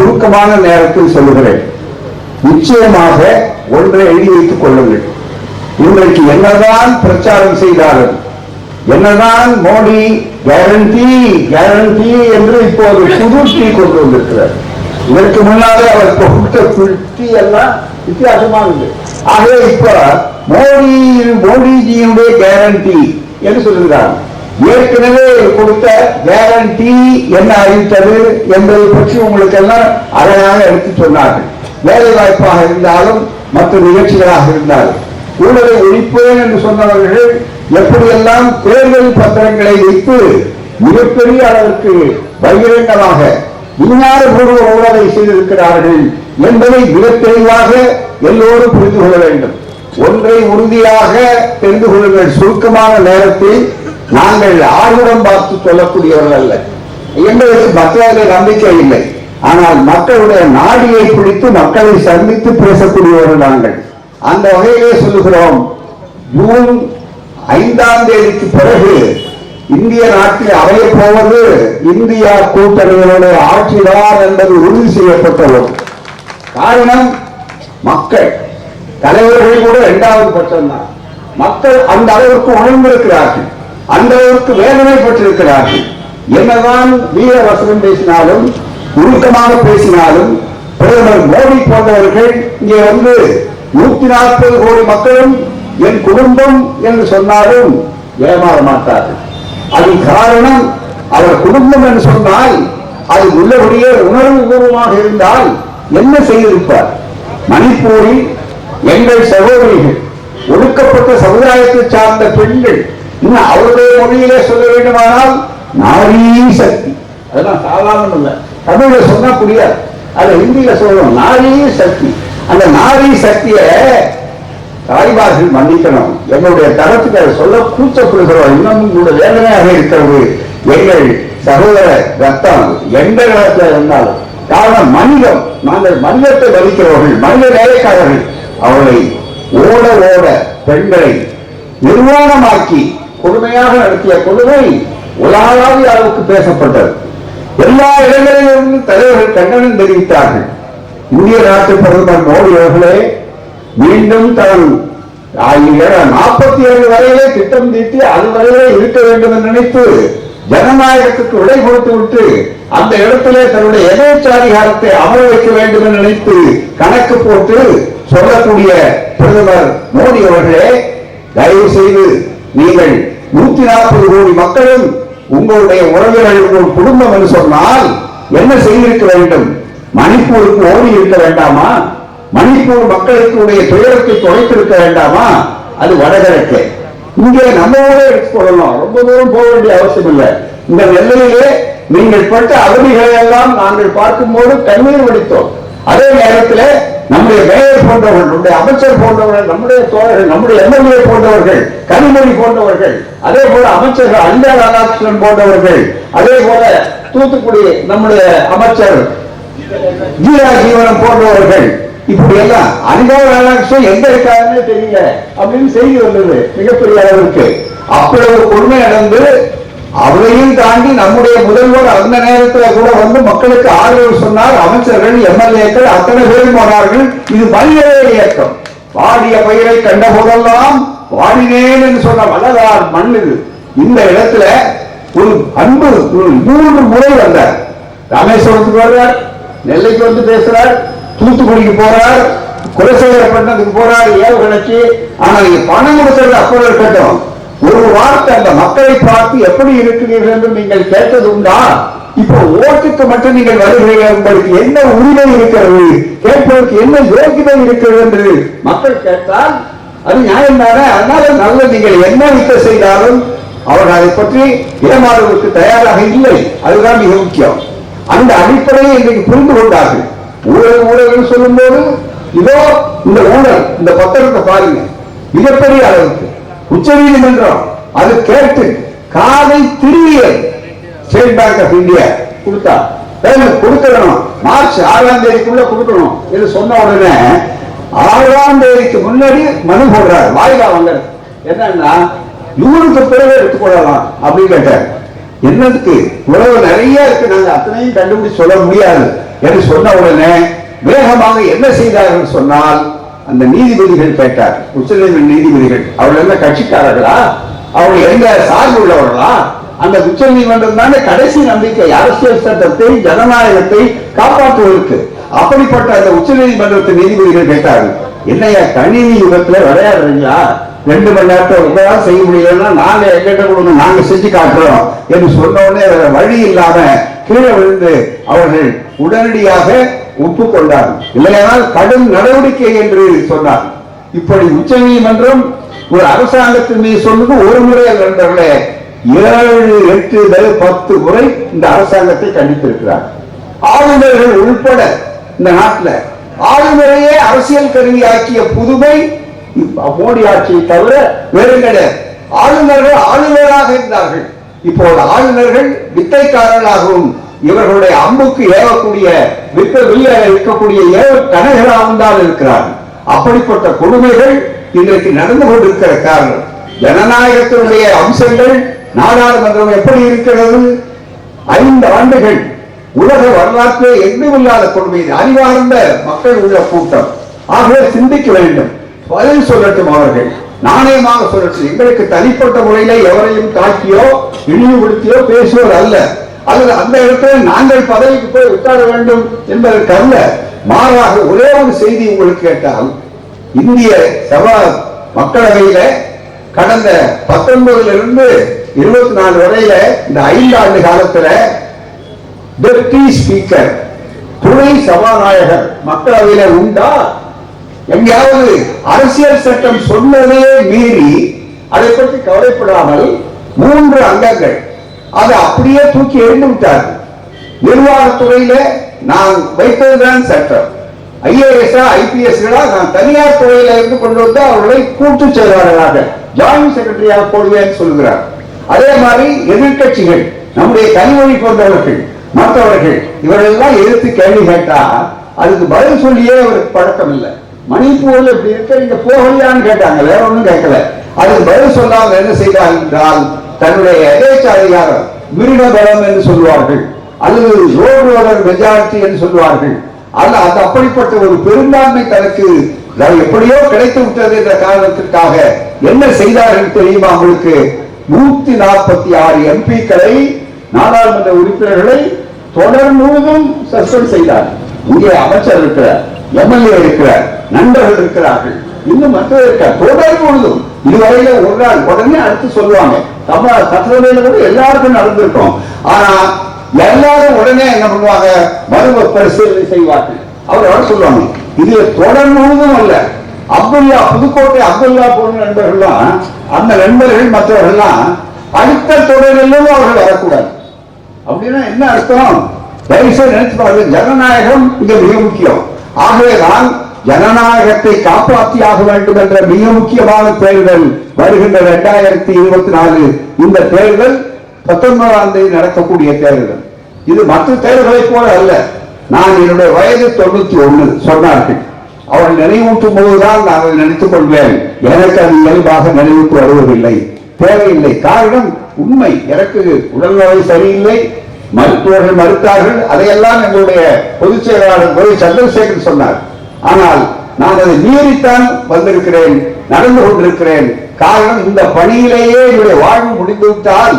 சுருக்கமான நேரத்தில் சொல்லுகிறேன். நிச்சயமாக ஒன்றை எழுதி வைத்துக் கொள்ளுங்கள். இன்றைக்கு என்னதான் பிரச்சாரம் செய்தார்கள் என்னதான் மோடி கேரண்டி கேரண்டி என்று இப்போது புது டீ கொண்டு வந்திருக்கிறார். இதற்கு முன்னாலே அவர் கொடுத்த டீ எல்லாம் வித்தியாசமானது ஆகவே இப்ப மோடி மோடிஜியினுடைய கேரண்டி என்று சொல்லுகிறார். ஏற்கனவே கொடுத்த கேரண்டி என்ன அறிவித்தது என்பதை பற்றி உங்களுக்கு எல்லாம் அழகாக எடுத்து சொன்னார்கள். வேலை வாய்ப்பாக இருந்தாலும் மற்ற நிகழ்ச்சிகளாக இருந்தாலும். ஊழலை ஒழிப்பேன் என்று சொன்னவர்கள் எப்படியெல்லாம் தேர்தல் பத்திரங்களை வைத்து மிகப்பெரிய அளவிற்கு பகிரங்கமாக விஞ்ஞானபூர்வ ஊழலை செய்திருக்கிறார்கள் என்பதை மிக தெளிவாக எல்லோரும் புரிந்து கொள்ள வேண்டும். ஒன்றை உறுதியாக தெரிந்து கொள்ளுங்கள். சுருக்கமான நேரத்தில் நாங்கள் ஆர்வம் பார்த்து சொல்லக்கூடியவர்கள் அல்ல. எங்களுக்கு மக்களிடையே நம்பிக்கை இல்லை. ஆனால் மக்களுடைய நாடியை பிடித்து மக்களை சந்தித்து பேசக்கூடியவர்கள் நாங்கள். அந்த வகையிலே சொல்லுகிறோம் ஜூன் ஐந்தாம் தேதிக்கு பிறகு இந்திய நாட்டில் அமைய போவது இந்தியா கூட்டணிகளுடைய ஆட்சிதான் என்பது உறுதி செய்யப்பட்டது காரணம் மக்கள் தலைவர்கள் கூட இரண்டாவது பட்சம்தான். மக்கள் அந்த அளவிற்கு உணர்ந்திருக்கிறார்கள் அந்த வேதனை வேதனைப்பட்டிருக்கிறார்கள் என்னதான் வீர வசனம் பேசினாலும் உருக்கமாக பேசினாலும் பிரதமர் மோடி போன்றவர்கள் இங்கே வந்து நூத்தி நாற்பது கோடி மக்களும் என் குடும்பம் என்று சொன்னாலும் ஏமாற மாட்டார்கள். அது காரணம் அவர் குடும்பம் என்று சொன்னால் அது உள்ளபடியே உணர்வு பூர்வமாக இருந்தால் என்ன செய்திருப்பார்? மணிப்பூரில் எங்கள் சகோதரிகள் ஒடுக்கப்பட்ட சமுதாயத்தை சார்ந்த பெண்கள் இன்னும் அவருடைய மொழியிலே சொல்ல வேண்டுமானால் நாரி சக்தி. அதெல்லாம் சாதாரணம் இல்லை. தமிழ்ல சொன்னா புரியாது. அதை ஹிந்தியில சொல்லணும். நாரி சக்தி. அந்த நாரி சக்தியை தாய்மார்கள் மன்னிக்கணும். எங்களுடைய தரத்துக்கு அதை சொல்ல கூச்சப்படுகிறோம். இன்னமும் கூட வேதனையாக இருக்கிறது. எங்கள் சகோதர ரத்தம் எந்த இடத்துல இருந்தாலும் காரணம் மனிதம். நாங்கள் மனிதத்தை வலிக்கிறவர்கள் மனித வேலைக்காரர்கள். அவர்களை ஓட ஓட பெண்களை நிர்வாணமாக்கி கொடுமையாக நடத்திய கொடுமை உலகளாவிய அளவுக்கு பேசப்பட்டது. எல்லா இடங்களிலும் தலைவர்கள் கண்டனம் தெரிவித்தார்கள். இந்திய நாட்டு பிரதமர் மோடி அவர்களே மீண்டும் தன் நாற்பத்தி ஏழு வரையிலே திட்டம் தீட்டி அது வரையிலே இருக்க வேண்டும் என்று நினைத்து ஜனநாயகத்துக்கு விடை கொடுத்து விட்டு அந்த இடத்திலே தன்னுடைய எதேச்சாதிகாரத்தை அமர வைக்க வேண்டும் என்று நினைத்து கணக்கு போட்டு சொல்லக்கூடிய பிரதமர் மோடி அவர்களே தயவு செய்து நீங்கள் நூத்தி நாற்பது கோடி மக்களும் உங்களுடைய உறவினர்கள் உங்கள் குடும்பம் என்று சொன்னால் என்ன செய்திருக்க வேண்டும்? மணிப்பூருக்கு ஓடி இருக்க வேண்டாமா? மணிப்பூர் மக்களுக்கு உடைய துயரத்தை தொலைத்திருக்க வேண்டாமா? அது வடகிழக்கு. இங்கே நம்ம ஊரே எடுத்துக்கொள்ளலாம். ரொம்ப தூரம் போக வேண்டிய அவசியம் இல்லை இந்த நெல்லையிலே நீங்கள் பட்ட அகதிகளை எல்லாம் நாங்கள் பார்க்கும்போது கண்ணீர் வடித்தோம். அதே நேரத்தில் நம்முடைய மேயர் போன்றவர்கள் நம்முடைய அமைச்சர் போன்றவர்கள் நம்முடைய தோழர்கள் நம்முடைய எம்எல்ஏ போன்றவர்கள் கனிமொழி போன்றவர்கள் அதே போல அமைச்சர்கள் அஞ்சா ராதாகிருஷ்ணன் போன்றவர்கள் அதே போல தூத்துக்குடி நம்முடைய அமைச்சர் ஜீரா ஜீவனம் போன்றவர்கள் இப்படி எல்லாம் அனிதா ராதாகிருஷ்ணன் எங்க இருக்காருன்னு தெரியல அப்படின்னு செய்தி வந்தது மிகப்பெரிய அளவிற்கு அப்படி ஒரு கொடுமை நடந்து அவரையும் தாண்டி நம்முடைய முதல்வர் அந்த நேரத்தில் கூட வந்து மக்களுக்கு ஆதரவு சொன்னார். அமைச்சர்கள் எம்எல்ஏக்கள் அத்தனை பேரும் போனார்கள். இது மனிதர்கள் இயக்கம் வாடிய பயிரை கண்ட போதெல்லாம் வாடினேன் என்று சொன்ன வல்லதார் மண் இது. இந்த இடத்துல ஒரு அன்பு ஒரு மூன்று முறை வந்தார். ராமேஸ்வரத்துக்கு வர்றார் நெல்லைக்கு வந்து பேசுறார் தூத்துக்குடிக்கு போறார் குலசேகரப்பட்டினத்துக்கு போறார் ஏவுகணைக்கு. ஆனா நீங்க பணம் கொடுக்கறது அப்போ இருக்கட்டும். ஒரு வார்த்தை அந்த மக்களை பார்த்து எப்படி இருக்கிறீர்கள் என்று நீங்கள் கேட்டது உண்டா? இப்போ ஓட்டுக்கு மட்டும் நீங்கள் வருகிறீர்கள் உங்களுக்கு என்ன உரிமை இருக்கிறது? கேட்பதற்கு என்ன யோகிதை இருக்கிறது என்று மக்கள் கேட்டால் அது நியாயம் தானே? அதனால நல்ல நீங்கள் என்ன வித்த செய்தாலும் அவர்கள் அதை பற்றி ஏமாறுவதற்கு தயாராக இல்லை. அதுதான் மிக முக்கியம். அந்த அடிப்படையை இன்றைக்கு புரிந்து கொண்டார்கள். ஊழல் ஊழல் சொல்லும் போது இதோ இந்த ஊழல் இந்த பத்திரத்தை பாருங்க. மிகப்பெரிய அளவுக்கு. உச்ச நீதிமன்றம் அது கேட்டு காதை திருவியல் ஸ்டேட் பேங்க் ஆஃப் இந்தியா கொடுத்தா. கொடுத்துடணும். மார்ச் ஆறாம் தேதிக்குள்ள கொடுக்கணும் என்று சொன்ன உடனே ஆறாம் தேதிக்கு முன்னாடி மனு போடுறாரு. வாயிலா வாங்க என்னன்னா இவருக்கு பிறகு எடுத்துக்கொள்ளலாம் அப்படின்னு கேட்டார். என்னதுக்கு? உறவு நிறைய இருக்கு. நாங்க அத்தனையும் கண்டுபிடிச்சு சொல்ல முடியாது. என்று சொன்ன உடனே வேகமாக என்ன செய்தார்கள் சொன்னால் அந்த நீதிபதிகள் கேட்டார். உச்சநீதிமன்ற நீதிபதிகள். அவர்கள் என்ன கட்சிக்காரர்களா? அவர்கள் எந்த சார்பு உள்ளவர்களா? அந்த உச்ச நீதிமன்றம் தானே கடைசி நம்பிக்கை. அரசியல் சட்டத்தை ஜனநாயகத்தை காப்பாற்றுவதற்கு. அப்படிப்பட்ட அந்த உச்ச நீதிமன்றத்தின் நீதிபதிகள் கேட்டார்கள். என்னையா கணினி யுகத்துல விளையாடுறீங்களா? ரெண்டு மணி நேரத்தை உங்களால் செய்ய முடியலன்னா நாங்க எங்கிட்ட கொடுங்க நாங்க செஞ்சு காட்டுறோம் என்று சொன்ன உடனே வழி இல்லாம கீழே விழுந்து அவர்கள் உடனடியாக ஒப்புக்கொண்டார். இல்லையானால் கடும் நடவடிக்கை என்று சொன்னார். இப்படி உச்ச நீதிமன்றம் ஒரு அரசாங்கத்தின் மீது சொன்னது ஒரு முறை நண்பர்களே. ஏழு எட்டு பத்து முறை இந்த அரசாங்கத்தை கண்டித்திருக்கிறார். ஆளுநர்கள் உள்பட இந்த நாட்டில் ஆளுநரையே அரசியல் கருவியாக்கிய புதுமை மோடி ஆட்சியை தவிர வேறு கிடையாது ஆளுநர்கள் ஆளுநராக இருந்தார்கள். இப்போது ஆளுநர்கள் வித்தைக்காரர்களாகவும் இவர்களுடைய அம்புக்கு ஏவக்கூடிய விற்க வில்ல இருக்கக்கூடிய ஏழு கணகராகவும் தான் இருக்கிறார்கள். அப்படிப்பட்ட கொடுமைகள் இன்றைக்கு நடந்து கொண்டிருக்கிற காரணம். ஜனநாயகத்தினுடைய அம்சங்கள் நாடாளுமன்றம் எப்படி இருக்கிறது? ஐந்து ஆண்டுகள் உலக வரலாற்றிலே எதுவும் இல்லாத கொடுமை அறிவார்ந்த மக்கள் உள்ள கூட்டம். ஆகவே சிந்திக்க வேண்டும். பதில் சொல்லட்டும் அவர்கள். நாணயமாக சொல்லட்டும். எங்களுக்கு தனிப்பட்ட முறையில எவரையும் தாக்கியோ இழிவுபடுத்தியோ பேசுவோர் அல்ல. அல்லது அந்த இடத்துல நாங்கள் பதவிக்கு போய் உட்கார வேண்டும் என்பதற்கு அல்ல. மாறாக ஒரே ஒரு செய்தி உங்களுக்கு கேட்டால் இந்திய சபா மக்களவையில கடந்த பத்தொன்பதுல இருந்து இருபத்தி நாலு வரையில இந்த ஐந்து ஆண்டு காலத்துல டெப்டி ஸ்பீக்கர் துணை சபாநாயகர் மக்களவையில உண்டா? எங்கேயாவது அரசியல் சட்டம் சொன்னதையே மீறி அதை பற்றி கவலைப்படாமல் மூன்று அங்கங்கள் அதை அப்படியே தூக்கி எழுந்து விட்டார்கள். நிர்வாகத்துறையில நான் வைத்ததுதான் சட்டம். ஐஏஎஸ் ஐபிஎஸ் நான் தனியார் துறையில இருந்து கொண்டு வந்து அவர்களை கூட்டு செயலாளராக ஜாயின் செக்ரட்டரியாக போடுவேன் சொல்கிறார். அதே மாதிரி எதிர்கட்சிகள் நம்முடைய கனிமொழி போன்றவர்கள் மற்றவர்கள் இவர்களெல்லாம் எதிர்த்து கேள்வி கேட்டா அதுக்கு பதில் சொல்லியே அவருக்கு பழக்கம் இல்லை. மணிப்பூர்ல இப்படி இருக்க நீங்க போகலையான்னு கேட்டாங்க வேற ஒண்ணும் கேட்கல. அதுக்கு பதில் சொல்லாமல் என்ன செய்தார் என்றால் தன்னுடைய எதேச்ச அதிகாரம் மிருக பலம் என்று சொல்வார்கள் அல்லது ரோடு மெஜாரிட்டி என்று சொல்வார்கள் அல்ல அது அப்படிப்பட்ட ஒரு பெரும்பான்மை தனக்கு எப்படியோ கிடைத்து விட்டது என்ற காரணத்திற்காக என்ன செய்தார்கள் தெரியுமா அவங்களுக்கு நூத்தி நாற்பத்தி ஆறு எம்பிக்களை நாடாளுமன்ற உறுப்பினர்களை தொடர் முழுவதும் சஸ்பெண்ட் செய்தார். இங்கே அமைச்சர் இருக்கிறார் எம்எல்ஏ இருக்கிறார் நண்பர்கள் இருக்கிறார்கள். இன்னும் மற்ற இருக்கார் தொடர் முழுதும் இதுவரையில ஒரு நாள் உடனே அடுத்து சொல்லுவாங்க. நம்ம சட்டசபையில கூட எல்லாருக்கும் நடந்திருக்கும். ஆனா எல்லாரும் உடனே என்ன பண்ணுவாங்க? மறு பரிசீலனை செய்வார்கள். அவர் சொல்லுவாங்க இது தொடர் முழுதும் அல்ல. அப்துல்லா புதுக்கோட்டை அப்துல்லா போன நண்பர்கள்லாம் அந்த நண்பர்கள் மற்றவர்கள்லாம் அடுத்த தொடரிலும் அவர்கள் வரக்கூடாது. அப்படின்னா என்ன அர்த்தம்? தயவுசெய்து நினைச்சு பாருங்க ஜனநாயகம் இங்க மிக முக்கியம். ஆகவேதான் ஜனநாயகத்தை காப்பாற்றியாக வேண்டும் என்ற மிக முக்கியமான தேர்தல் வருகின்ற இரண்டாயிரத்தி இருபத்தி நாலு. இந்த தேர்தல் பத்தொன்பதாம் தேதி நடக்கக்கூடிய தேர்தல். இது மற்ற தேர்தலைப் போல அல்ல. நான் என்னுடைய வயது தொண்ணூத்தி ஒண்ணு சொன்னார்கள். அவள் நினைவூட்டும் போதுதான் நான் அதை நினைத்துக் கொள்வேன். எனக்கு அது இயல்பாக நினைவுக்கு வருவதில்லை. தேவையில்லை. காரணம் உண்மை. எனக்கு உடல்நலை சரியில்லை. மருத்துவர்கள் மறுத்தார்கள். அதையெல்லாம் எங்களுடைய பொதுச் செயலாளர் சந்திரசேகர் சொன்னார். ஆனால் நான் அதை மீறித்தான் வந்திருக்கிறேன் நடந்து கொண்டிருக்கிறேன். காரணம் இந்த பணியிலேயே என்னுடைய வாழ்வு முடிந்துவிட்டால்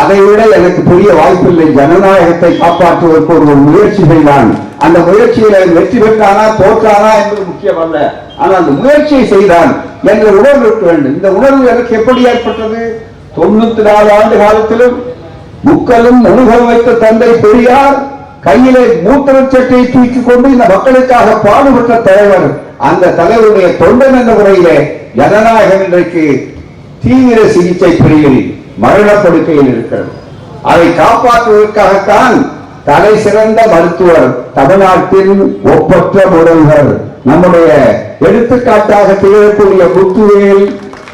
அதை விட எனக்கு பெரிய வாய்ப்பில்லை. ஜனநாயகத்தை காப்பாற்றுவதற்கு ஒரு ஒரு முயற்சி செய்தான் அந்த முயற்சியில் வெற்றி பெற்றானா தோற்றானா என்பது முக்கியம் அல்ல ஆனால் அந்த முயற்சியை செய்தான் என்ற உணர்வு இருக்க வேண்டும். இந்த உணர்வு எனக்கு எப்படி ஏற்பட்டது? தொண்ணூத்தி நாலு ஆண்டு காலத்திலும் முக்கலும் அனுபவம் வைத்த தந்தை பெரியார் கையிலே மூத்திரம் சட்டையை தூக்கி கொண்டு இந்த மக்களுக்காக பாடுபட்ட தலைவர் அந்த தலைவருடைய தொண்டன் என்ற முறையிலே ஜனநாயகம் இன்றைக்கு தீவிர சிகிச்சை பிரிவில் மரணப்படுக்கையில் இருக்கிறது. அதை காப்பாற்றுவதற்காகத்தான் தலை சிறந்த மருத்துவர் தமிழ்நாட்டின் ஒப்பற்ற முதல்வர் நம்முடைய எடுத்துக்காட்டாக திகழக்கூடிய புத்துவேல்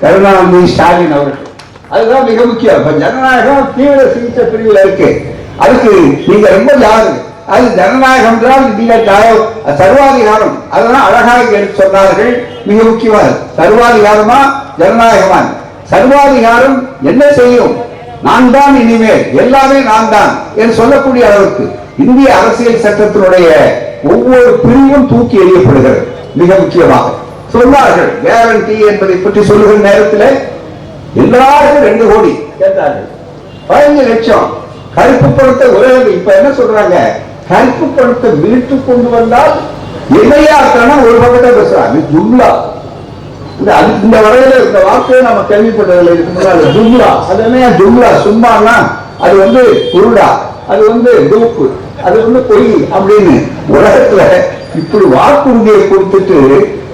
கருணாநிதி ஸ்டாலின் அவர்கள். அதுதான் மிக முக்கியம். இப்ப ஜனநாயகம் தீவிர சிகிச்சை பிரிவில் இருக்கு. அதுக்கு நீங்க ரொம்ப யாரு அது ஜனநாயகம் என்றால் நீங்க ஜாய- சர்வாதிகாரம் அதெல்லாம் அழகாக எடுத்து சொன்னார்கள். மிக முக்கியமானது. சர்வாதிகாரமா ஜனநாயகமா சர்வாதிகாரம் என்ன செய்யும்? நான் தான் இனிமேல். எல்லாமே நான் தான் என்று சொல்லக்கூடிய அளவுக்கு இந்திய அரசியல் சட்டத்தினுடைய ஒவ்வொரு பிரிவும் தூக்கி எறியப்படுகிறது. மிக முக்கியமாக. சொன்னார்கள் கேரண்டி என்பதை பற்றி சொல்லுகிற நேரத்தில் எல்லாருக்கும் ரெண்டு கோடி. கேட்டார்கள். பதினஞ்சு லட்சம். கருப்பு பணத்தை உலகம் இப்ப என்ன சொல்றாங்க? கருப்பு பணத்தை மீட்டு கொண்டு வந்தால் இணையாக்கணும் ஒரு பக்கத்தை பேசுறாங்க ஜும்லா. இந்த அது- இந்த வரையில இந்த வார்த்தையை நம்ம கேள்விப்பட்டதில்லை இதுக்கு ஜும்லா. அது என்ன ஜும்லா? சும்மானா அது வந்து குருடா அது வந்து டூப்பு அது வந்து பொய் அப்படின்னு உலகத்துல இப்படி வாக்குறுதியை கொடுத்துட்டு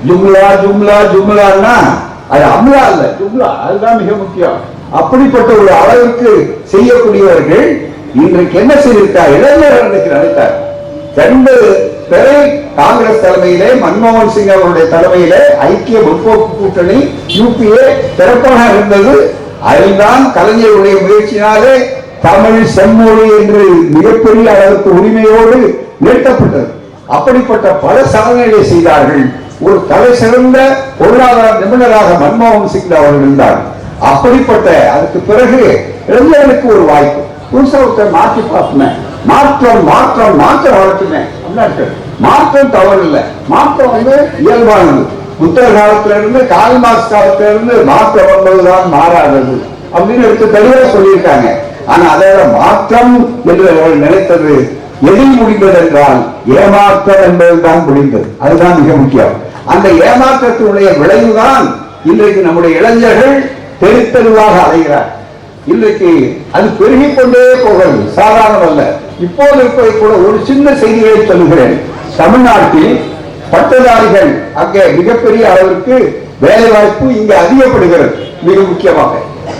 ஜும்லா ஜும்லா ஜும்லான்னா அது அம்லா இல்ல ஜும்லா. அதுதான் மிக முக்கியம். அப்படிப்பட்ட ஒரு அளவுக்கு செய்யக்கூடியவர்கள் இன்றைக்கு என்ன செய்திருக்கார் இளைஞர் நினைத்தார். ரெண்டு பேரை காங்கிரஸ் தலைமையிலே மன்மோகன் சிங் அவருடைய தலைமையிலே ஐக்கிய முற்போக்கு கூட்டணி யூபிஏ சிறப்பாக இருந்தது. அதில்தான் கலைஞருடைய முயற்சியினாலே தமிழ் செம்மொழி என்று மிகப்பெரிய அளவுக்கு உரிமையோடு நிறுத்தப்பட்டது. அப்படிப்பட்ட பல சாதனைகளை செய்தார்கள். ஒரு தலை சிறந்த பொருளாதார நிபுணராக மன்மோகன் சிங் அவர்கள் இருந்தார். அப்படிப்பட்ட அதுக்கு பிறகு இளைஞர்களுக்கு ஒரு வாய்ப்பு. புதுசா ஒருத்தர் மாற்றி பார்ப்போமே. மாற்றம் மாற்றம் மாற்றம் வளர்த்துமே மாற்றம் தவறு இல்லை மாற்றம் வந்து இயல்பானது. புத்தர் காலத்துல இருந்து கால் மார்க்ஸ் காலத்துல இருந்து மாற்றம் என்பதுதான் மாறாதது. அப்படின்னு எடுத்து தெளிவாக சொல்லியிருக்காங்க. ஆனா அதை மாற்றம் என்று அவர்கள் நினைத்தது எதில் முடிந்தது என்றால் ஏமாற்றம் என்பதுதான் முடிந்தது. அதுதான் மிக முக்கியம். அந்த ஏமாற்றத்தினுடைய விளைவுதான் இன்றைக்கு நம்முடைய இளைஞர்கள் தெரு அலைகிறார் இன்றைக்கு அது பெருகிக் கொண்டே போகிறது. சாதாரணம் அல்ல இப்போது இருப்பதை கூட ஒரு சின்ன செய்தியை சொல்லுகிறேன். தமிழ்நாட்டில் பட்டதாரிகள் அங்கே மிகப்பெரிய அளவிற்கு வேலை வாய்ப்பு இங்கே அதிகப்படுகிறது. மிக முக்கியமாக.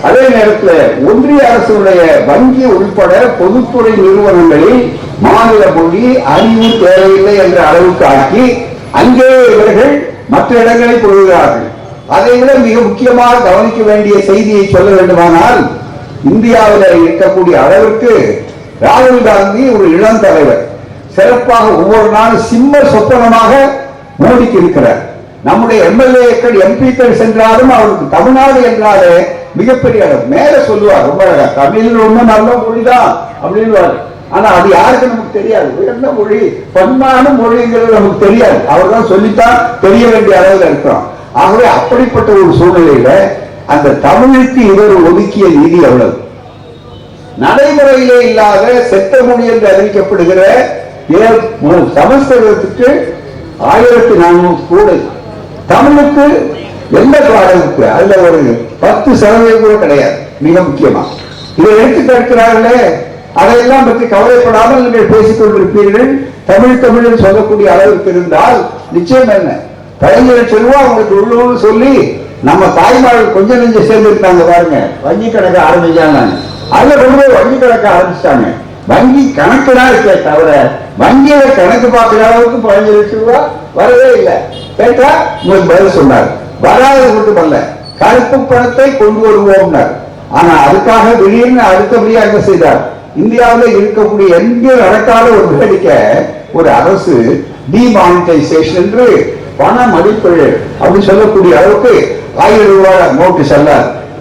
அதே நேரத்தில் ஒன்றிய அரசுடைய வங்கி உள்பட பொதுத்துறை நிறுவனங்களில் மாநில மொழி அறிவு தேவையில்லை என்ற அளவுக்கு ஆக்கி அங்கே இவர்கள் மற்ற இடங்களை கொள்கிறார்கள் அதை விட மிக முக்கியமாக கவனிக்க வேண்டிய செய்தியை சொல்ல வேண்டுமானால் இந்தியாவில் இருக்கக்கூடிய அளவிற்கு ராகுல் காந்தி ஒரு இளம் தலைவர். சிறப்பாக ஒவ்வொரு நாளும் சிம்ம சொப்பனமாக மோடிக்கு இருக்கிறார். நம்முடைய எம்எல்ஏக்கள் எம்பிக்கள் சென்றாலும் அவருக்கு தமிழ்நாடு என்றாலே மிகப்பெரிய அளவு மேல சொல்லுவார் ரொம்ப அழகா தமிழ் ரொம்ப நல்ல மொழிதான் அப்படின்னு ஆனா அது யாருக்கு நமக்கு தெரியாது. உயர்ந்த மொழி பண்பான மொழிங்கிறது நமக்கு தெரியாது. அவர் தான் சொல்லித்தான் தெரிய வேண்டிய அளவில் இருக்கிறோம் ஆகவே அப்படிப்பட்ட ஒரு சூழ்நிலையில அந்த தமிழுக்கு இவர் ஒதுக்கிய நிதி எவ்வளவு நடைமுறையிலே இல்லாத செத்த மொழி என்று அறிவிக்கப்படுகிற சமஸ்கிருதத்துக்கு ஆயிரத்தி நானூறு கூடை. தமிழுக்கு எந்த அளவுக்கு அதுல ஒரு பத்து சதவீதம் கூட கிடையாது மிக முக்கியமா. இதை எடுத்து கேட்கிறார்களே அதையெல்லாம் பற்றி கவலைப்படாமல் நீங்கள் பேசிக் கொண்டிருப்பீர்கள். தமிழ் தமிழில் சொல்லக்கூடிய அளவுக்கு இருந்தால் நிச்சயம் என்ன? பதினஞ்சு லட்சம் ரூபாய் உங்களுக்கு உள்ளூர்னு சொல்லி நம்ம தாய்மார்கள் கொஞ்சம் நெஞ்சம் சேர்ந்துருக்காங்க பாருங்க. வங்கி கணக்கு ஆரம்பிச்சாங்க அதுல கொண்டு போய் வங்கி கணக்கு ஆரம்பிச்சிட்டாங்க. வங்கி கணக்கு தான் இருக்கே தவிர வங்கியில கணக்கு பார்க்குற அளவுக்கு பதினஞ்சு லட்சம் ரூபாய் வரவே இல்லை. கேட்டா உங்களுக்கு பதில் சொன்னார். வராது மட்டுமல்ல கருப்பு பணத்தை கொண்டு வருவோம்னார். ஆனா அதுக்காக திடீர்னு அடுத்தபடியாக என்ன செய்தார்? இந்தியாவில் இருக்கக்கூடிய எங்கே நடக்காத ஒரு வேடிக்கை ஒரு அரசு டிமானிட்டைசேஷன் என்று பண மதிப்பீடு அப்படின்னு சொல்லக்கூடிய அளவுக்கு ஆயிரம் ரூபாய் நோட்டு செல்ல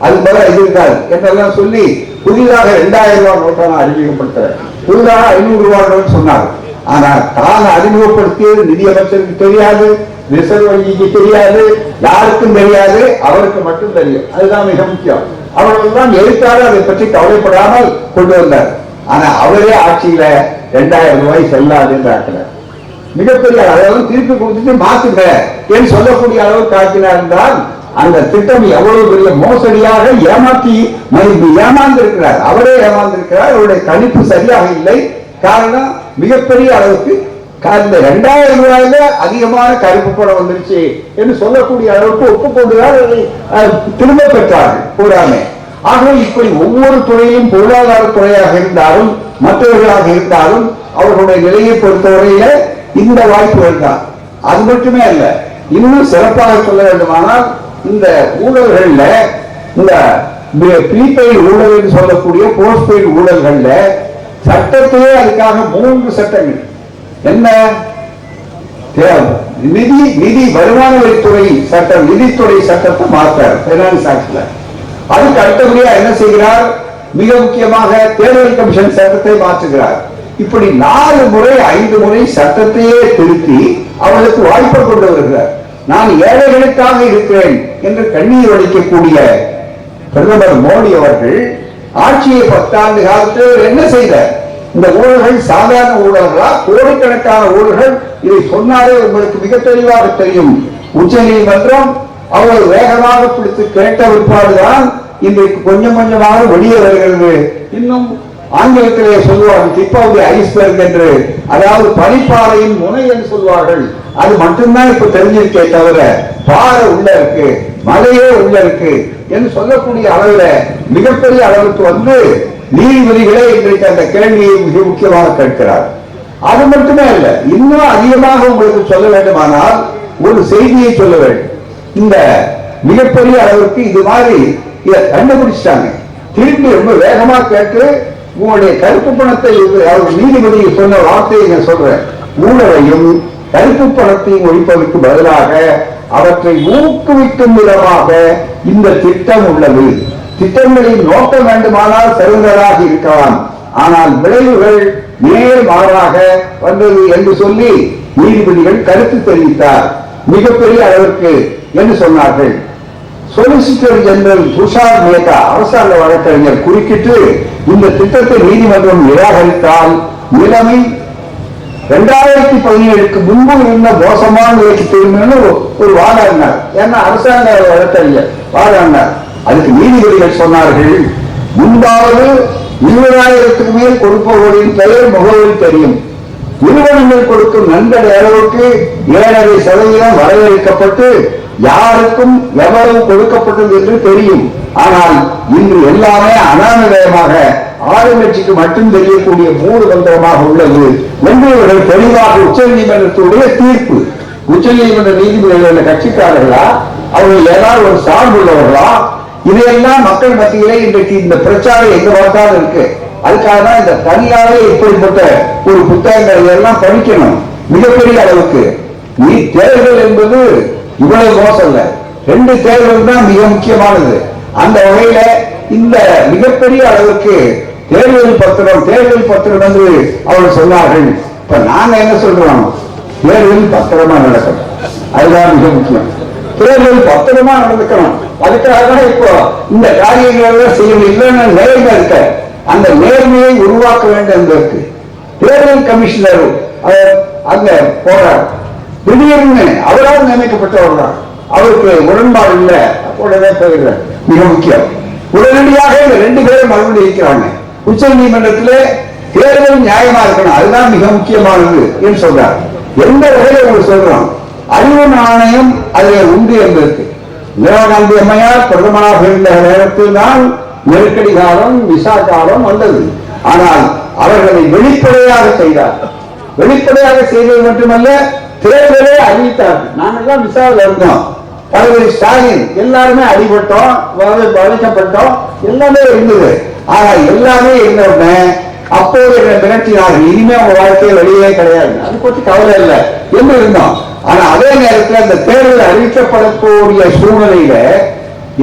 அது போல இது இருக்காது என்றெல்லாம் சொல்லி புதிதாக இரண்டாயிரம் ரூபாய் நோட்டான அறிமுகப்படுத்துறார் புதிதாக ஐநூறு ரூபாய் நோட்டு சொன்னார். ஆனா தான் அறிமுகப்படுத்தியது நிதியமைச்சருக்கு தெரியாது ரிசர்வ் வங்கிக்கு தெரியாது யாருக்கும் தெரியாது அவருக்கு மட்டும் தெரியும். அதுதான் மிக முக்கியம். அவர்கள் தான் எழுத்தாளர் அதை பற்றி கவலைப்படாமல் கொண்டு வந்தார். ஆனா அவரே ஆட்சியில இரண்டாயிரம் ரூபாய் செல்லாதுன்ற மிகப்பெரிய அளவு திருப்பி கொடுத்துட்டு மாத்துங்க என்று சொல்லக்கூடிய அளவுக்கு காட்டினார் என்றால் அந்த திட்டம் எவ்வளவு பெரிய மோசடியாக ஏமாற்றி ஏமாந்திருக்கிறார். அவரே ஏமாந்திருக்கிறார். அவருடைய கணிப்பு சரியாக இல்லை. காரணம் மிகப்பெரிய அளவுக்கு இந்த இரண்டாயிரம் ரூபாயில அதிகமான கருப்பு படம் வந்துருச்சு என்று சொல்லக்கூடிய அளவுக்கு ஒப்புக்கொண்டுதான் அதை அஹ், திரும்ப பெற்றார்கள் கூறாமே ஆகவே இப்படி ஒவ்வொரு துறையும் பொருளாதார துறையாக இருந்தாலும் மற்றவர்களாக இருந்தாலும் அவர்களுடைய நிலையை பொறுத்தவரையில இந்த வாய்ப்புகள் தான் அது மட்டுமே அல்ல இன்னும் சிறப்பாக சொல்ல வேண்டுமானால் இந்த ஊழல்கள்ல இந்த ப்ரீபெய்டு ஊழல் என்று சொல்லக்கூடிய போஸ்ட்பெய்டு ஊழல்கள்ல சட்டத்தையே அதுக்காக மூன்று சட்டங்கள். என்ன? தேவை. நிதி நிதி வருமான வரித்துறை சட்டம் நிதித்துறை சட்டத்தை மாற்றார் பைனான்ஸ் ஆக்ட்ல அதுக்கு அடுத்தபடியா என்ன செய்கிறார்? மிக முக்கியமாக தேர்தல் கமிஷன் சட்டத்தை மாற்றுகிறார். இப்படி நாலு முறை ஐந்து முறை சட்டத்தையே திருத்தி அவளுக்கு வாய்ப்பு கொண்டு வருகிறார். நான் ஏழைகளுக்காக இருக்கிறேன் என்று கண்ணீர் வடிக்கக்கூடிய பிரதமர் மோடி அவர்கள் ஆட்சியை பத்தாண்டு காலத்தில் என்ன செய்தார்? இந்த ஊழல்கள் சாதாரண ஊழல்களா? கோடிக்கணக்கான ஊழல்கள்? இதை சொன்னாலே உங்களுக்கு மிக தெளிவாக தெரியும். உச்ச நீதிமன்றம் அவர்கள் வேகமாக பிடித்து கேட்ட பிற்பாடுதான் இன்றைக்கு கொஞ்சம் கொஞ்சமாக வெளியே வருகிறது. இன்னும் ஆங்கிலத்திலே சொல்லுவார்கள் டிப்பாவுடி ஐஸ்பர்க் என்று. அதாவது பனிப்பாறையின் முனை என்று சொல்வார்கள் அது மட்டும்தான் இப்ப தெரிஞ்சிருக்கே தவிர பாறை உள்ள இருக்கு மலையே உள்ள இருக்கு என்று சொல்லக்கூடிய அளவுல மிகப்பெரிய அளவுக்கு வந்து நீதிபதிகளே இன்றைக்கு அந்த கேள்வியை மிக முக்கியமாக கேட்கிறார். அது மட்டுமே இல்ல இன்னும் அதிகமாக உங்களுக்கு சொல்ல வேண்டுமானால் ஒரு செய்தியை சொல்ல வேண்டும். இந்த மிகப்பெரிய அளவுக்கு இது மாதிரி இதை கண்டுபிடிச்சிட்டாங்க. திரும்பி ரொம்ப வேகமா கேட்டு உங்களுடைய கருப்பு பணத்தை இது- நீதிபதி சொன்ன வார்த்தையை நான் சொல்றேன். ஊழலையும் கருப்பு பணத்தையும் ஒழிப்பதற்கு பதிலாக அவற்றை ஊக்குவிக்கும் விதமாக இந்த திட்டம் உள்ளது. திட்டங்களின் நோக்கம் வேண்டுமானால் சிறந்ததாக இருக்கலாம். ஆனால் விளைவுகள் நேர் மாறாக வந்தது என்று சொல்லி நீதிபதிகள் கருத்து தெரிவித்தார். மிகப்பெரிய அளவிற்கு என்று சொன்னார்கள். சொலிசிட்டர் ஜெனரல் துஷார் மேத்தா அரசாங்க வழக்கறிஞர் குறுக்கிட்டு இந்த திட்டத்தை நீதிமன்றம் நிராகரித்தால் நிலைமை இரண்டாயிரத்தி பதினேழுக்கு முன்பு இருந்த மோசமான நிலைக்கு திரும்பினு ஒரு வாதாடினார். ஏன்னா அரசாங்க வழக்கறிஞர் வாதாடினார். அதுக்கு நீதிபதிகள் சொன்னார்கள் முன்பாவது இருபதாயிரத்துக்கு மேல் கொடுப்பவர்களின் பெயர் முகவரி தெரியும். நிறுவனங்கள் கொடுக்கும் நண்பர் அளவுக்கு ஏழரை சதவீதம் வரையறுக்கப்பட்டு யாருக்கும் எவ்வளவு கொடுக்கப்பட்டது என்று தெரியும். ஆனால் இன்று எல்லாமே அனாமதயமாக ஆளுங்கட்சிக்கு மட்டும் தெரியக்கூடிய மூடு தந்திரமாக உள்ளது என்று இவர்கள் தெளிவாக உச்ச நீதிமன்றத்துடைய தீர்ப்பு. உச்ச நீதிமன்ற நீதிபதிகள் கட்சிக்காரர்களா? அவர்கள் ஏதாவது ஒரு சார்பு உள்ளவர்களா? இதையெல்லாம் மக்கள் மத்தியிலே இன்றைக்கு இந்த பிரச்சாரம் எங்க பார்த்தாலும் இருக்கு. அதுக்காக தான் இந்த தனியாவே இப்படிப்பட்ட ஒரு புத்தகங்களை எல்லாம் படிக்கணும். மிகப்பெரிய அளவுக்கு. நீ தேர்தல் என்பது இவ்வளவு மோசம் இல்ல ரெண்டு தேர்தல் தான் மிக முக்கியமானது. அந்த வகையில இந்த மிகப்பெரிய அளவுக்கு தேர்தல் பத்திரம் தேர்தல் பத்திரம் என்று அவர்கள் சொன்னார்கள். இப்ப நாங்க என்ன சொல்றோம்? தேர்தல் பத்திரமா நடக்கணும். அதுதான் மிக முக்கியம். தேர்தல் பத்திரமா நடந்துக்கணும். அதுக்காக தான் இப்போ இந்த காரியங்கள் செய்யணும் இல்லைன்னு நேர்மை இருக்க. அந்த நேர்மையை உருவாக்க வேண்டும் என்பதற்கு. தேர்தல் கமிஷனர் அங்க போறார். திடீர்னு அவரால் நியமிக்கப்பட்டவர் தான் அவருக்கு உடன்பாடு இல்லை. உடனே போயிடுறார். மிக முக்கியம். உடனடியாக இந்த ரெண்டு பேரும் மறுபடியும் இருக்கிறாங்க. உச்ச நீதிமன்றத்திலே தேர்தல் நியாயமா இருக்கணும். அதுதான் மிக முக்கியமானது என்று சொல்றார். எந்த வகையில் உங்களுக்கு சொல்றோம் அறிவு நாணயம் அதில் உண்டு என்பதற்கு. இந்திரா காந்தி அம்மையார் பிரதமராக இருந்த நேரத்தில் தான் நெருக்கடி காலம் விசா காலம் வந்தது. ஆனால் அவர்களை வெளிப்படையாக செய்தார். வெளிப்படையாக செய்தது மட்டுமல்ல தேர்தலே அறிவித்தார்கள் நாங்கள்லாம் விசாவில் இருந்தோம். தலைவர் ஸ்டாலின் எல்லாருமே அடிபட்டோம் வதை- எல்லாமே இருந்தது. ஆனா எல்லாமே இருந்தவுடனே அப்போது என்னை மிரட்டினார்கள். இனிமே அவங்க வாழ்க்கையில் வெளியே கிடையாது. அது பற்றி கவலை இல்லை. என்று இருந்தோம். ஆனா அதே நேரத்தில் அந்த தேர்தல் அறிவிக்கப்படக்கூடிய சூழ்நிலையில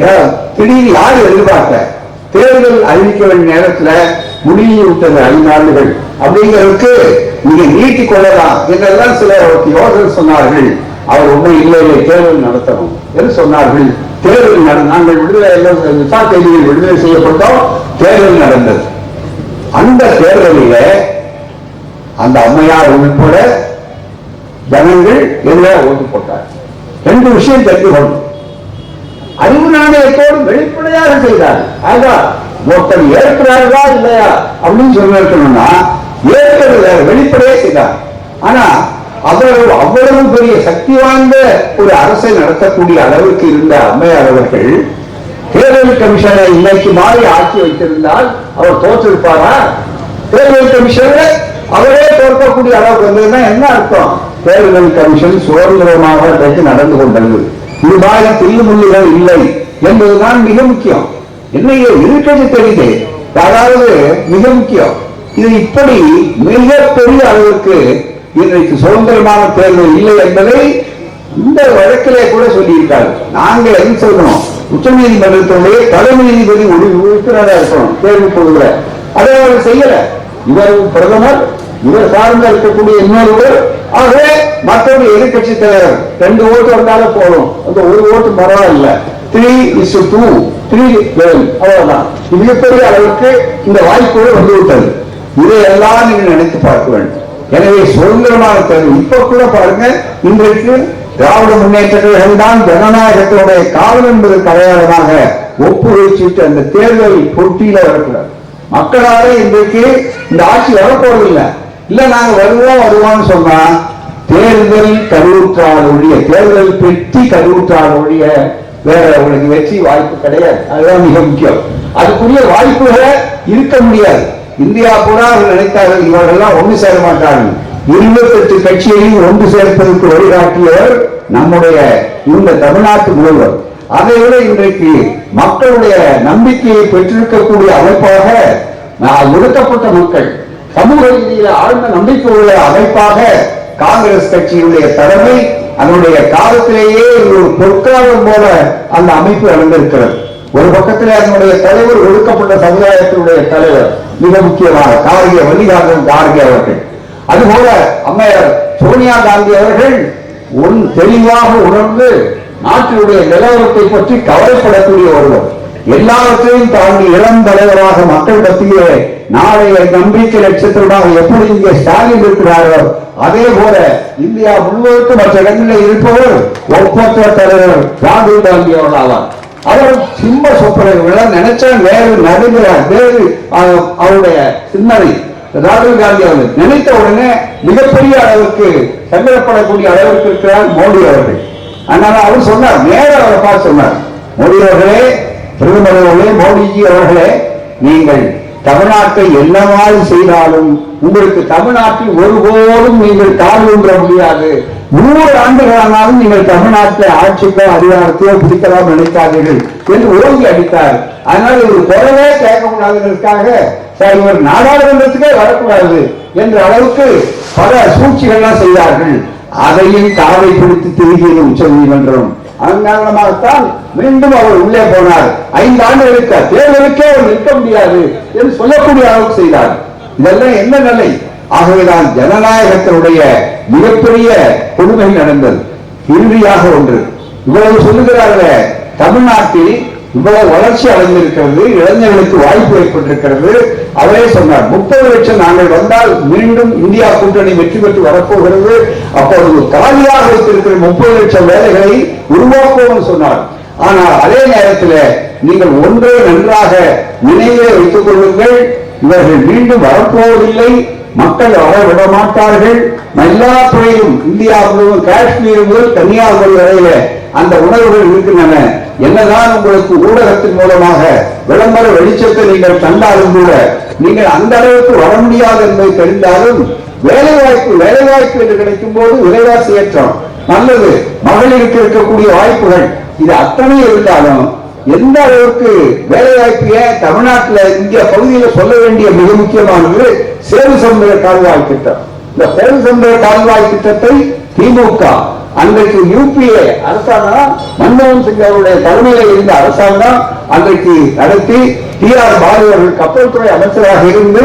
ஏ- திடீர்னு யார் எதிர்பார்த்த? தேர்தல் அறிவிக்க வேண்டிய நேரத்துல முடிவு விட்டது ஐந்து ஆண்டுகள் அப்படிங்கிறதுக்கு நீங்க நீட்டிக் கொள்ளலாம் என்றெல்லாம் சில யோசனை சொன்னார்கள். அவர் உண்மை இல்லை இல்லை தேர்தல் நடத்தணும் என்று சொன்னார்கள். தேர்தல் நட- நாங்கள் விடுதலை விசா தேதியில் விடுதலை செய்யப்பட்டோம் தேர்தல் நடந்தது. அந்த தேர்தலில அந்த அம்மையார் உள்பட ஜனங்கள் எதிராக ஓட்டு போட்டார் ரெண்டு விஷயம் தெரிந்து கொள்ளணும் அறிவு நாணயத்தோடு வெளிப்படையாக செய்தார். ஆகா ஒருத்தர் ஏற்கிறார்களா இல்லையா அப்படின்னு சொல்ல இருக்கணும்னா வெளிப்படையே செய்தார். ஆனா அவ்வளவு அவ்வளவு பெரிய சக்தி வாய்ந்த ஒரு அரசை நடத்தக்கூடிய அளவுக்கு இருந்த அம்மையார் அவர்கள் தேர்தல் கமிஷனை இன்னைக்கு மாறி ஆட்சி வைத்திருந்தால் அவர் தோற்றிருப்பாரா? தேர்தல் கமிஷனை அவரே தோற்கக்கூடிய அளவுக்கு வந்ததுன்னா என்ன அர்த்தம்? தேர்தல் கமிஷன் சுதந்திரமாக நடந்து கொண்டது இது மாதிரி தில்லுமுள்ளுகள் இல்லை என்பதுதான் மிக முக்கியம். என்னையே இருக்கிறது தெரியுது? அதாவது மிக முக்கியம். இது இப்படி மிக பெரிய அளவுக்கு இன்றைக்கு சுதந்திரமான தேர்தல் இல்லை என்பதை இந்த வழக்கிலே கூட சொல்லியிருக்காரு. நாங்கள் என்ன உச்ச நீதிமன்றத்தோடய தலைமை நீதிபதி உறுப்பினராக இருக்கணும் தேர்வு குழுல அதை அவர் செய்யல. இவர் பிரதமர் இவர் சார்ந்த இருக்கக்கூடிய இன்னொருவர். ஆகவே மற்றவங்க எதிர்கட்சி தலைவர் ரெண்டு ஓட்டு வந்தாலும் போதும். அந்த ஒரு ஓட்டு பரவாயில்ல. த்ரீ இஸ் டூ த்ரீ அவ்வளவுதான். மிகப்பெரிய அளவுக்கு இந்த வாய்ப்போடு வந்து விட்டது இதையெல்லாம் நீங்க நினைத்து பார்க்க வேண்டும். எனவே சுதந்திரமான தேர்வு. இப்ப கூட பாருங்க இன்றைக்கு திராவிட முன்னேற்ற கழகம் தான் ஜனநாயகத்தினுடைய காவல் என்பதற்கு அடையாளமாக ஒப்புழைச்சிட்டு அந்த தேர்தல் போட்டியில வரக்கூடாது. மக்களாலே இன்றைக்கு இந்த ஆட்சி வரப்போவதில்லை இல்ல நாங்க வருவோம் வருவோம்னு சொன்னா தேர்தல் கருவுற்றால் ஒழிய தேர்தல் பெட்டி கருவுற்றால் ஒழிய வேற உங்களுக்கு வெற்றி வாய்ப்பு கிடையாது. அதுதான் மிக முக்கியம். அதுக்குரிய வாய்ப்புகளை இருக்க முடியாது. இந்தியா பூரா அவர்கள் நினைத்தார்கள். இவர்கள்லாம் ஒன்று சேர மாட்டார்கள். இருபத்தெட்டு கட்சியையும் ஒன்று சேர்ப்பதற்கு வழிகாட்டியவர் நம்முடைய இந்த தமிழ்நாட்டு முதல்வர். அதை விட இன்றைக்கு மக்களுடைய நம்பிக்கையை பெற்றிருக்கக்கூடிய அமைப்பாக நான் ஒடுக்கப்பட்ட மக்கள் சமூக ரீதியில் ஆழ்ந்த நம்பிக்கை உள்ள அமைப்பாக காங்கிரஸ் கட்சியினுடைய தலைமை அதனுடைய காலத்திலேயே ஒரு பொற்காலம் போல அந்த அமைப்பு நடந்திருக்கிறது ஒரு பக்கத்திலே அதனுடைய தலைவர் ஒடுக்கப்பட்ட சமுதாயத்தினுடைய தலைவர் மிக முக்கியமாக கார்கே வள்ளிகாந்தன் கார்கே அவர்கள். அதுபோல அம்மையார் சோனியா காந்தி அவர்கள் உன் தெளிவாக உணர்ந்து நாட்டினுடைய நிலவரத்தை பற்றி கவலைப்படக்கூடிய ஒருவர். எல்லாவற்றையும் தாண்டி இளம் தலைவராக மக்கள் மத்தியிலே நாளைய நம்பிக்கை நட்சத்திரமாக எப்படி இங்கே ஸ்டாலின் இருக்கிறாரோ அதே போல இந்தியா முழுவதற்கும் மற்ற இடங்களில் இருப்பவர் ஒப்பற்ற தலைவர் ராகுல் காந்தி அவர்கள் ஆவார். அவர் சிம்ம சொப்பனைகள் நினைச்சா வேறு நடுங்கிறார் வேறு அவருடைய சிந்தனை. ராகுல் காந்தி அவர்கள் நினைத்த உடனே மிகப்பெரிய அளவுக்கு சங்கடப்படக்கூடிய அளவுக்கு இருக்கிறார் மோடி அவர்கள். அதனால அவர் சொன்னார் நேர அவரை பார்த்து சொன்னார். மோடி அவர்களே பிரதமரே மோடிஜி அவர்களே நீங்கள் தமிழ்நாட்டை என்னவாறு செய்தாலும் உங்களுக்கு தமிழ்நாட்டில் ஒருபோதும் நீங்கள் கால் ஊன்ற முடியாது. நூறு ஆண்டுகளானாலும் நீங்கள் தமிழ்நாட்டை ஆட்சிக்கோ அதிகாரத்தையோ பிடிக்கலாம் நினைக்காதீர்கள் என்று ஓங்கி அடித்தார். அதனால இவர் குரவே கேட்கக்கூடாதுங்கிறதுக்காக சார் இவர் நாடாளுமன்றத்துக்கே வரக்கூடாது என்ற அளவுக்கு பல சூழ்ச்சிகள்லாம் செய்தார்கள். அதையும் காவை பிடித்து திருகியது உச்ச நீதிமன்றம் அங்காரணமாகத்தான் மீண்டும் அவர் உள்ளே போனார். ஐந்து ஆண்டுகளுக்கு தேர்தலுக்கே அவர் நிற்க முடியாது என்று சொல்லக்கூடிய அளவுக்கு செய்தார். இதெல்லாம் என்ன நிலை? ஆகவேதான் ஜனநாயகத்தினுடைய மிகப்பெரிய கொடுமை நடந்தது. இறுதியாக ஒன்று. இவ்வளவு சொல்லுகிறார்களே தமிழ்நாட்டில் இவ்வளவு வளர்ச்சி அடைந்திருக்கிறது இளைஞர்களுக்கு வாய்ப்பு ஏற்பட்டிருக்கிறது அவரே சொன்னார் முப்பது லட்சம் நாங்கள் வந்தால் மீண்டும் இந்தியா கூட்டணி வெற்றி பெற்று வரப்போகிறது. அப்பொழுது காலியாக வைத்திருக்கிற முப்பது லட்சம் வேலைகளை உருவாக்குவோம் சொன்னார். ஆனால் அதே நேரத்தில் நீங்கள் ஒன்றே நன்றாக நினைவிலே வைத்துக் கொள்ளுங்கள். இவர்கள் மீண்டும் வரப்போவதில்லை. மக்கள் வர விட மாட்டார்கள் எல்லா துறையிலும் இந்தியா முழுவதும் காஷ்மீர் முதல் கன்னியாகுமரி வரையில அந்த உணர்வுகள் இருக்கின்றன. என்னதான் உங்களுக்கு ஊடகத்தின் மூலமாக விளம்பர வெளிச்சத்தை நீங்கள் கண்டாலும் கூட நீங்கள் அந்த அளவுக்கு வர முடியாது என்பதை தெரிந்தாலும் வேலை வாய்ப்பு வேலை வாய்ப்பு என்று கிடைக்கும் போது விலைவாசி ஏற்றம். நல்லது மகளிருக்கு இருக்கக்கூடிய வாய்ப்புகள். இது அத்தனை இருந்தாலும் எந்த அளவுக்கு வேலை வாய்ப்பு தமிழ்நாட்டில் இந்திய பகுதியில் சொல்ல வேண்டிய மிக முக்கியமானது சேது சமுதாய கால்வாய் திட்டம். இந்த சேது சமுதாய கால்வாய் திட்டத்தை திமுக அன்றைக்கு யூபிஏ அரசாங்கம் மன்மோகன் சிங் அவருடைய தலைமையில் இருந்த அரசாங்கம் அன்றைக்கு நடத்தி டி ஆர் பாலு அவர்கள் கப்பல் துறை அமைச்சராக இருந்து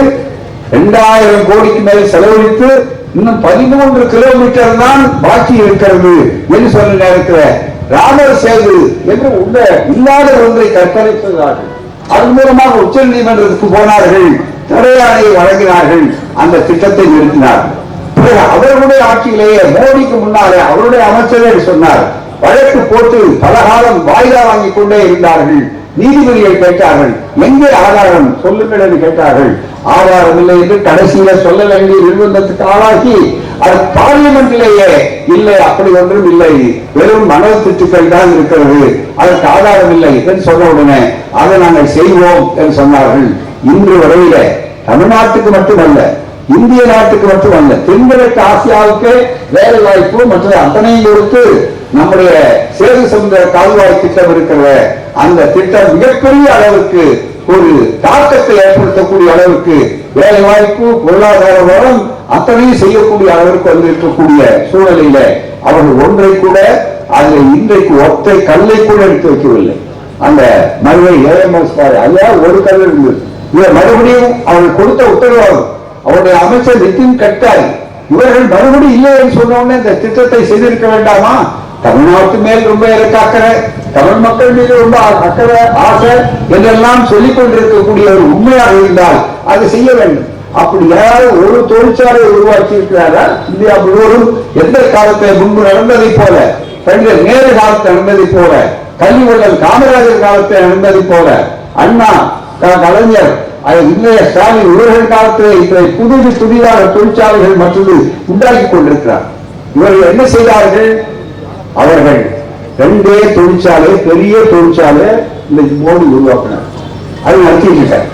இரண்டாயிரம் கோடிக்கு மேல் செலவழித்து இன்னும் பதிமூன்று கிலோமீட்டர் தான் பாக்கி இருக்கிறது என்று சொன்ன நேரத்தில் ராமர் சேது என்று உள்ள இல்லாத ஒன்றை கற்பனை செய்தார்கள் அதன் மூலமாக உச்ச நீதிமன்றத்துக்கு போனார்கள் தடையாணையை வழங்கினார்கள் அந்த திட்டத்தை நிறுத்தினார்கள் அவர்களுடைய ஆட்சியிலேயே மோடிக்கு முன்னாலே அவருடைய அமைச்சர்கள் சொன்னார் வழக்கு போட்டு பல காலம் வாய்தா வாங்கிக் கொண்டே இருந்தார்கள். நீதிபதியை கேட்டார்கள் எங்கே ஆதாரம் சொல்லுங்கள் என்று கேட்டார்கள். ஆதாரம் இல்லை என்று கடைசியில சொல்ல வேண்டிய நிர்பந்தத்துக்கு ஆளாகி அது பார்லிமெண்ட்லேயே இல்லை அப்படி ஒன்றும் இல்லை. வெறும் மணல் திட்டுக்கள் தான் இருக்கிறது. அதற்கு ஆதாரம் இல்லை என்று சொன்ன உடனே அதை நாங்கள் செய்வோம் என்று சொன்னார்கள். இன்று வரையில தமிழ்நாட்டுக்கு மட்டுமல்ல இந்திய நாட்டுக்கு மட்டுமல்ல தென்கிழக்கு ஆசியாவுக்கு வேலை வாய்ப்பு மற்றும் அத்தனையும் கொடுத்து நம்முடைய சேது சமுதிர கால்வாய் திட்டம் இருக்கிற அந்த திட்டம் மிகப்பெரிய அளவுக்கு ஒரு தாக்கத்தை ஏற்படுத்தக்கூடிய அளவுக்கு வேலை வாய்ப்பு பொருளாதார வரம் அத்தனையும் செய்யக்கூடிய அளவிற்கு வந்திருக்கக்கூடிய சூழ்நிலையில அவர்கள் ஒன்றை கூட அதுல இன்றைக்கு ஒற்றை கல்லை கூட எடுத்து வைக்கவில்லை. அந்த மதுரை ஏஎம்எஸ் ஐயா ஒரு கல் இருந்தது. இவர் மறுபடியும் அவர்கள் கொடுத்த உத்தரவாதம். அவருடைய அமைச்சர் நிதின் கட்காரி இவர்கள் மறுபடியும் இல்லை என்று சொன்ன இந்த திட்டத்தை செய்திருக்க வேண்டாமா? தமிழ்நாட்டு மேல் ரொம்ப எனக்கு அக்கறை தமிழ் மக்கள் மீது ரொம்ப அக்கறை ஆசை என்றெல்லாம் சொல்லிக் கொண்டிருக்கக்கூடிய ஒரு உண்மையாக இருந்தால் அதை செய்ய வேண்டும். அப்படி யாரும் ஒரு தொழிற்சாலை உருவாக்கி இருக்கிறாரா இந்தியா முழுவதும் எந்த காலத்தில் முன்பு நடந்ததை போல பண்டிதர் நேரு காலத்தை நடந்ததை போல கல்விவள்ளல் காமராஜர் காலத்தை நடந்ததை போல அண்ணா கலைஞர் அது இன்றைய ஸ்டாலின் இவர்கள் காலத்தில் இன்றைய புதிது புதிதாக தொழிற்சாலைகள் மற்றது உண்டாக்கி கொண்டிருக்கிறார். இவர்கள் என்ன செய்தார்கள்? அவர்கள் ரெண்டே தொழிற்சாலை பெரிய தொழிற்சாலை இந்த மோடி உருவாக்கினார். அது நடத்திட்டார்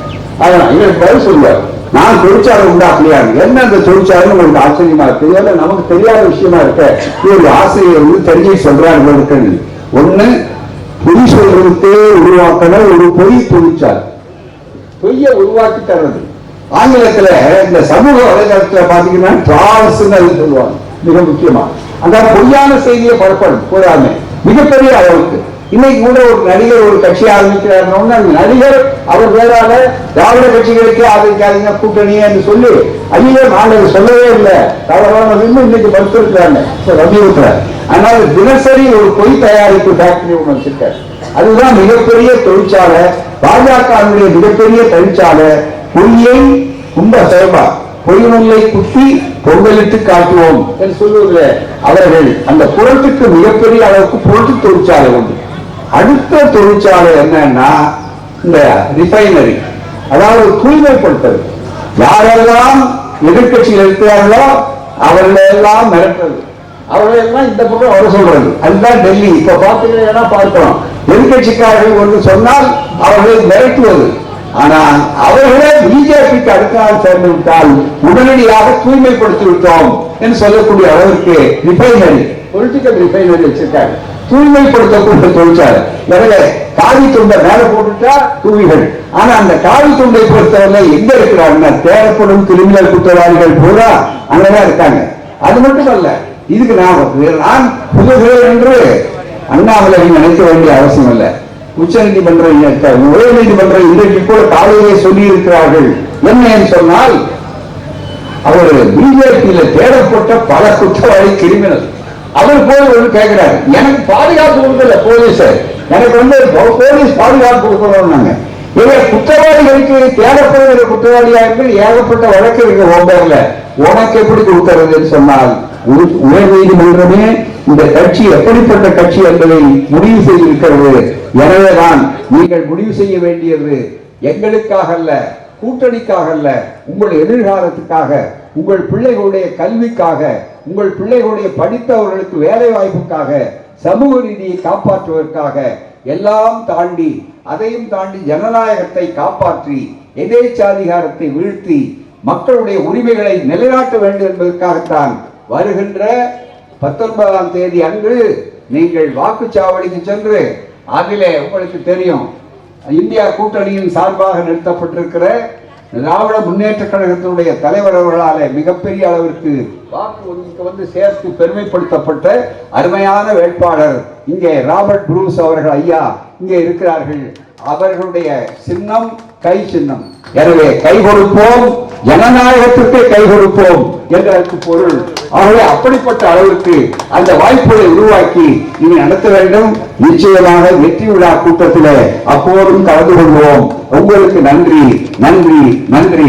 அதான் இவர் பதில் சொல்லுவார். நான் தொழிற்சாலை உண்டாக்கலையா? என்ன அந்த தொழிற்சாலை உங்களுக்கு ஆச்சரியமா இருக்கு? இல்லை நமக்கு தெரியாத விஷயமா இருக்க. ஒரு ஆசிரியர் வந்து தெரிஞ்சு சொல்றாங்க இவருக்கு ஒண்ணு பொய் சொல்றதுக்கே உருவாக்கின ஒரு பொய் தொழிற்சாலை. பொய்யை உருவாக்கி தர்றது. ஆங்கிலத்துல இந்த சமூக வலைதளத்துல பாத்தீங்கன்னா டிராவல்ஸ் அது சொல்லுவாங்க. மிக முக்கியமா. அந்த பொய்யான செய்தியை பரப்பணும் போதாம. மிகப்பெரிய அளவுக்கு. இன்னைக்கு கூட ஒரு நடிகர் ஒரு கட்சி ஆரம்பிக்கிறாருன்னு அந்த நடிகர் அவர் பேரால திராவிட கட்சிகளுக்கே ஆதரிக்காதீங்க கூட்டணி என்று சொல்லி ஐயோ நான் அதை சொல்லவே இல்லை. தவறான இன்னைக்கு மறுத்திருக்கிறாங்க வலியுறுத்துறார் அதனால தினசரி ஒரு பொய் தயாரிப்பு ஃபேக்டரி ஒன்று வச்சிருக்காரு. அதுதான் மிகப்பெரிய தொழிற்சாலை பாஜகவினுடைய மிகப்பெரிய தொழிற்சாலை பொய்யை கும்ப செயல்பா பொய்நூலை குத்தி பொங்கலிட்டு காட்டுவோம் என்று சொல்லுவதில் அவர்கள் அந்த புரட்டுக்கு மிகப்பெரிய அளவுக்கு புரட்டு தொழிற்சாலை உண்டு. அடுத்த தொழிற்சாலை என்னன்னா இந்த ரிஃபைனரி அதாவது தூய்மைப்படுத்தல் யாரெல்லாம் எதிர்கட்சியில் இருக்கிறார்களோ அவர்களை எல்லாம் மிரட்டுறது. அவர்களை எல்லாம் இந்த பக்கம் வர சொல்றது. அதுதான் டெல்லி. இப்ப பாத்தீங்கன்னா பார்க்கிறோம் எதிர்கட்சிக்காரர்கள் ஒன்று சொன்னால் அவர்களை மிரட்டுவது. ஆனால் அவர்களே பிஜேபிக்கு அடுத்தால் சேர்ந்து விட்டால் உடனடியாக தூய்மைப்படுத்தி விட்டோம் என்று சொல்லக்கூடிய அளவிற்கு ரிஃபைனரி பொலிட்டிக்கல் ரிஃபைனரி வச்சிருக்காங்க. தூய்மைப்படுத்தக்கூடிய தொழிற்சாலை. எனவே காவி துண்டை மேல போட்டுட்டா தூவிகள் ஆனா அந்த காவி துண்டை பொறுத்தவரை எங்க இருக்கிறாங்கன்னா தேடப்படும் கிரிமினல் குற்றவாளிகள் பூரா அங்கதான் இருக்காங்க. அது மட்டுமல்ல இதுக்கு நான் நான் புதுகிறேன் என்று அண்ணாமலை நினைக்க வேண்டிய அவசியம் இல்லை உச்ச நீதிமன்றம் உயர் நீதிமன்றம் இன்றைக்கு கூட காலையிலே சொல்லி இருக்கிறார்கள் என்ன என்று சொன்னால் அவர் பிஜேபியில தேடப்பட்ட பல குற்றவாளி கிரிமினல். அவர் போய் வந்து கேட்கிறாரு எனக்கு பாதுகாப்பு கொடுக்கல போலீஸ். எனக்கு வந்து போலீஸ் பாதுகாப்பு கொடுக்கணும்னாங்க. இவர் குற்றவாளிகளுக்கு தேடப்படுகிற குற்றவாளியா இருந்து ஏகப்பட்ட வழக்கு இருக்கு ஓம்பேர்ல உனக்கு எப்படி கொடுக்கறதுன்னு சொன்னால் உயர் நீதிமன்றமே இந்த கட்சி எப்படிப்பட்ட கட்சி என்பதை முடிவு செய்திருக்கிறது. எனவேதான் நீங்கள் முடிவு செய்ய வேண்டியது எங்களுக்காக அல்ல கூட்டணிக்காக அல்ல உங்கள் எதிர்காலத்துக்காக உங்கள் பிள்ளைகளுடைய கல்விக்காக உங்கள் பிள்ளைகளுடைய படித்தவர்களுக்கு வேலை வாய்ப்புக்காக சமூக நீதியை காப்பாற்றுவதற்காக எல்லாம் தாண்டி அதையும் தாண்டி ஜனநாயகத்தை காப்பாற்றி எதேச்சாதிகாரத்தை வீழ்த்தி மக்களுடைய உரிமைகளை நிலைநாட்ட வேண்டும் என்பதற்காகத்தான் வருகின்ற பத்தொன்பதாம் தேதி அன்று நீங்கள் வாக்குச்சாவடிக்கு சென்று அதிலே உங்களுக்கு தெரியும் இந்தியா கூட்டணியின் சார்பாக நிறுத்தப்பட்டிருக்கிற திராவிட முன்னேற்ற கழகத்தினுடைய தலைவர் அவர்களாலே மிகப்பெரிய அளவிற்கு வாக்கு வங்கிக்கு வந்து சேர்த்து பெருமைப்படுத்தப்பட்ட அருமையான வேட்பாளர் இங்கே ராபர்ட் ப்ரூஸ் அவர்கள் ஐயா இங்கே இருக்கிறார்கள். அவர்களுடைய சின்னம் கை சின்னம். எனவே கை கொடுப்போம். ஜனநாயகத்திற்கே கை கொடுப்போம் என்றதற்கு பொருள். ஆகவே அப்படிப்பட்ட அளவிற்கு அந்த வாய்ப்புகளை உருவாக்கி இனி நடத்த வேண்டும். நிச்சயமாக வெற்றி விழா கூட்டத்தில் அப்போதும் கலந்து கொள்வோம். உங்களுக்கு நன்றி நன்றி நன்றி.